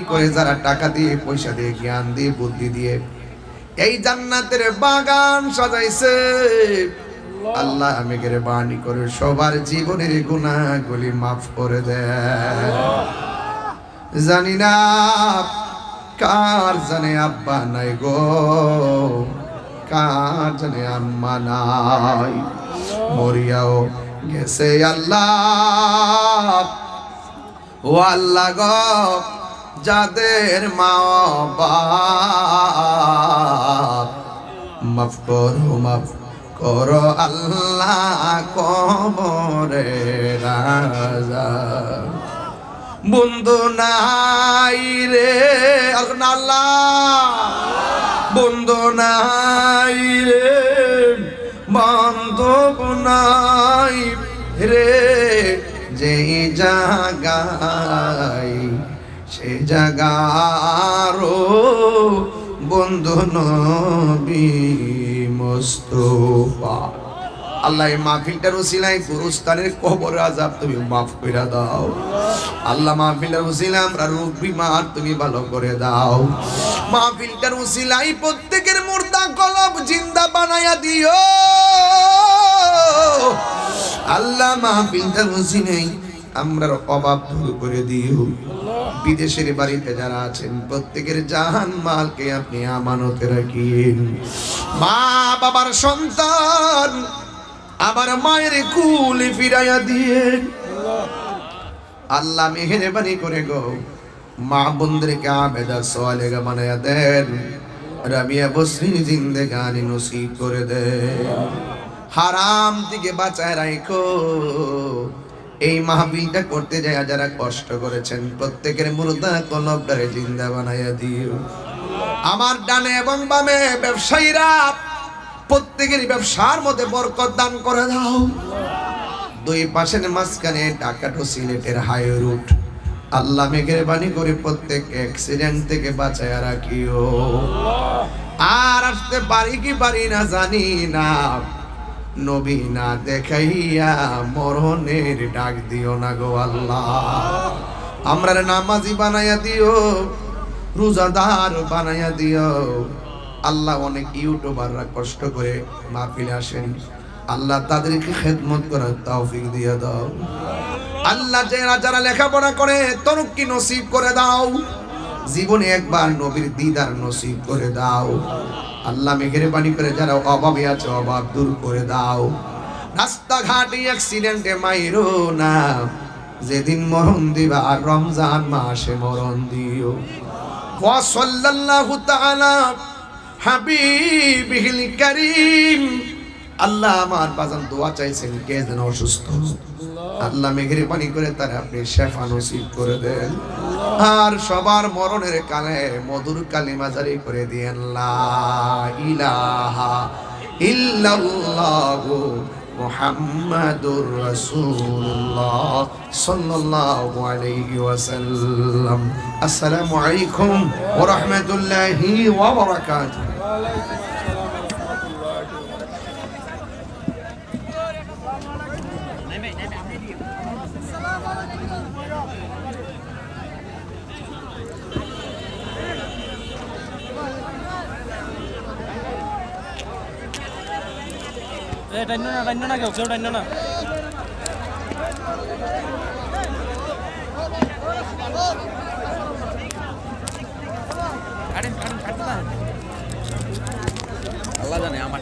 করে যারা টাকা দিয়ে পয়সা দিয়ে জ্ঞান দিয়ে বুদ্ধি দিয়ে এই জান্নাতের বাগান সাজাইছে। আল্লাহ। মেঘের বাণী করে সবার জীবনের গুণাগুলি মাফ করে দেয় জানি না কার জানে আব্বা নাই গো কার জানে আম্মা নাই। মরিয়াও গেছে আল্লাহ। ও আল্লাহ গো যাদের মা বাপ মাফ করো মাফ করো, আল্লাহ কবরে রাজা। বন্ধু নাই রে, আল্লাহ। বন্ধু নাই রে, বান্ধব নাই রে, যে জাগাই সে জাগারো বন্ধু নবী আল্লাহ, এই মাহফিলটার উসিলায় গুরুস্থানের কবর আজাব তুমি মাফ করে দাও। আল্লাহ, মাহফিলটার উসিলা আমরা রোগ বিমার তুমি ভালো করে দাও। মাহফিলটার উসিলাই প্রত্যেকের মুর্দা কলব জিন্দা বানায়া দিও। আল্লাহ, মাহফিলটার উসিলাই আমরার অভাব দূর করে দিও। বিদেশের বাড়িতে যারা আছেন, প্রত্যেকের জাহান মালকে আপনি আমানতে রাখিয়েন মা বাবার সন্তান আবার মায়ের কুলি ফিরাইয়া দিয়ে আল্লাহ মেহেরবানি করে গো, মা বন্ধুকে আবেদা সোয়ালেগা বানায়া দেন রাবিয়া বসরি জিন্দেগানি নসিব করে দেন। হারাম থেকে বাঁচায় রাখো এই মাহফিলটা করতে যায় যারা কষ্ট করেছেন, প্রত্যেকের মুর্দা কলবটারে জিন্দা বানাইয়া দিও। আমার ডানে এবং বামে ব্যবসায়ীরা, প্রত্যেকের ব্যবসার মধ্যে বরকত দান করে দাও। দুই পাশের মাঝখানে ঢাকাটো সিলেটের হাই রুট। আল্লাহ মেঘের বাণী করে প্রত্যেক অ্যাক্সিডেন্ট থেকে বাঁচায় রাখিও। আর আসতে পারি কি পারি না জানি না। নবী না দেখাইয়া মরণের ডাক দিও না গো আল্লাহ। আমরা নামাজি বানাইয়া দিও, রোজাদার বানাইয়া দিও। আল্লাহ অনেক ইউটিউবাররা কষ্ট করে মাহফিলে আসেন। আল্লাহ তাদেরকে খেদমত করার তৌফিক দিয়ে দাও। আল্লাহ যারা যারা লেখাপড়া করে তরুকি নসিব করে দাও। জীবনে একবার নবীর দিদার নসিব করে দাও। আল্লাহ মেঘের পানি করে যারা অভাবে আছে, অভাব দূর করে দাও। রাস্তাঘাটে অ্যাক্সিডেন্টে মাইরো না। যেদিন মরণ দিবা আর রমজান মাসে মরণ দিও। ওয়া সাল্লাল্লাহু তাআলা হাবিবিল কারীম আল্লাহ আমার বাজান দোয়া চাইছেন, কে যেন অসুস্থ? আল্লাহ মেঘের পানি করে তার আপনি শেফা নসিব করে দেন। আর সবার মরণের কালে মধুর কালিমা জারি করে দিয়েন ইলাহা ইল্লাল্লাহু মুহাম্মাদুর রাসূলুল্লাহ সাল্লাল্লাহু আলাইহি ওয়াসাল্লাম। আসসালামু আলাইকুম ওয়া রাহমাতুল্লাহি ওয়া বারাকাতুহু। টাইনো না টাইনো না কেউ কেউ টাইনো না। কাটেন কাটেন কাটতে